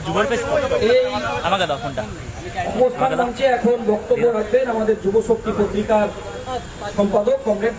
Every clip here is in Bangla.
এটা পেজ আমাকে দাও ফোনটা। অবস্থান মঞ্চে এখন বক্তব্য রাখবেন আমাদের যুব শক্তি পত্রিকার সম্পাদক কংগ্রেস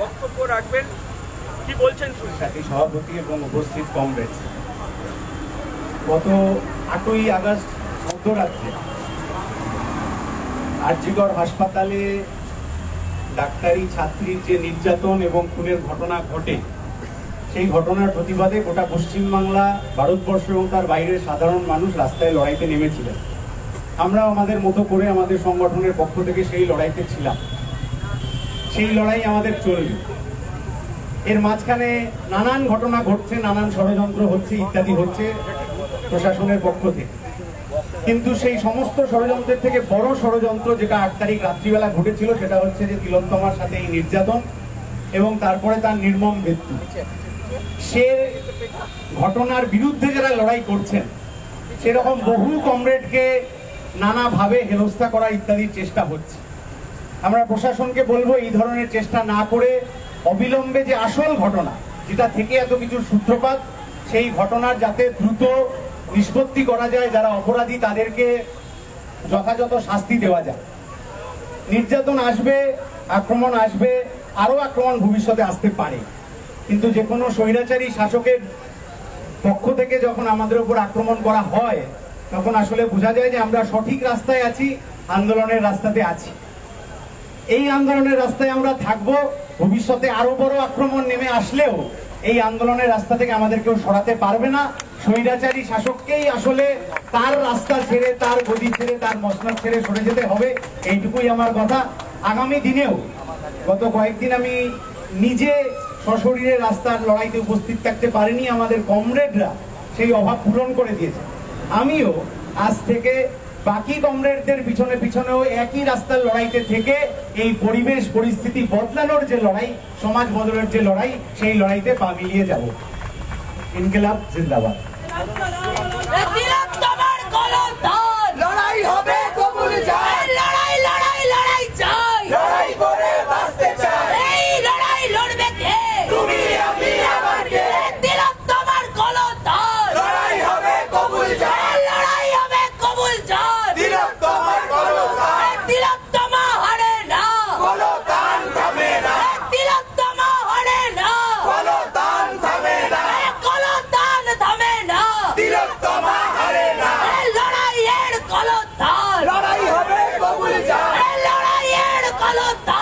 বক্তব্য রাখবেন। কি বলছেন সভাপতি এবং উপস্থিত কংগ্রেস গত আটই আগস্ট মধ্যরাত্রে হাসপাতালে ডাক্তারি ছাত্রীর যে নির্যাতন এবং খুনের ঘটনা ঘটে, সেই ঘটনার প্রতিবাদে গোটা পশ্চিমবাংলা, ভারতবর্ষ এবং তার বাইরের সাধারণ মানুষ রাস্তায় লড়াইতে নেমেছিলেন। আমরা আমাদের মতো করে আমাদের সংগঠনের পক্ষ থেকে সেই লড়াইতে ছিলাম। সেই লড়াই আমাদের চলবে। এর মাঝখানে নানান ঘটনা ঘটছে, নানান ষড়যন্ত্র হচ্ছে, ইত্যাদি হচ্ছে প্রশাসনের পক্ষ থেকে। কিন্তু সেই সমস্ত ষড়যন্ত্রের থেকে বড় ষড়যন্ত্র যেটা আট তারিখ রাত্রিবেলা ঘটেছিল, সেটা হচ্ছে যে তিলোত্তমার সাথে এই নির্যাতন এবং তারপরে তার নির্মম মৃত্যু। সে ঘটনার বিরুদ্ধে যারা লড়াই করছেন, সেরকম বহু কমরেডকে নানাভাবে হেনস্থা করা ইত্যাদির চেষ্টা হচ্ছে। আমরা প্রশাসনকে বলব এই ধরনের চেষ্টা না করে অবিলম্বে যে আসল ঘটনা, যেটা থেকে এত কিছুর সূত্রপাত, সেই ঘটনার যাতে দ্রুত নিষ্পত্তি করা যায়, যারা অপরাধী তাদেরকে যথাযথ শাস্তি দেওয়া যায়। নির্যাতন আসবে, আক্রমণ আসবে আরও আক্রমণ ভবিষ্যতে আসতে পারে। কিন্তু যে কোনো স্বৈরাচারী শাসকের পক্ষ থেকে যখন আমাদের উপর আক্রমণ করা হয়, তখন আসলে বোঝা যায় যে আমরা সঠিক রাস্তায় আছি, আন্দোলনের রাস্তাতে আছি। এই আন্দোলনের রাস্তায় আমরা থাকব, ভবিষ্যতে আরও বড় আক্রমণ নেমে আসলেও এই আন্দোলনের রাস্তা থেকে আমাদের কেউ সরাতে পারবে না। স্বৈরাচারী শাসককেই আসলে তার রাস্তা ছেড়ে, তার গদি ছেড়ে, তার মসনদ ছেড়ে সরে যেতে হবে, এইটুকুই আমার কথা। আগামী দিনেও গত কয়েকদিন আমি নিজে সশরীরে রাস্তার লড়াইতে উপস্থিত থাকতে পারিনি, আমাদের কমরেডরা সেই অভাব পূরণ করে দিয়েছে। আমিও আজ থেকে বাকি কংগ্রেসদের পিছনে পিছনেও একই রাস্তার লড়াইতে থেকে এই পরিবেশ পরিস্থিতি বদলানোর যে লড়াই সমাজ বদলের যে লড়াই সেই লড়াইতে পা মিলিয়ে যাব। ইনকিলাব জিন্দাবাদ। লড়াই হবে কবুল যায় 打他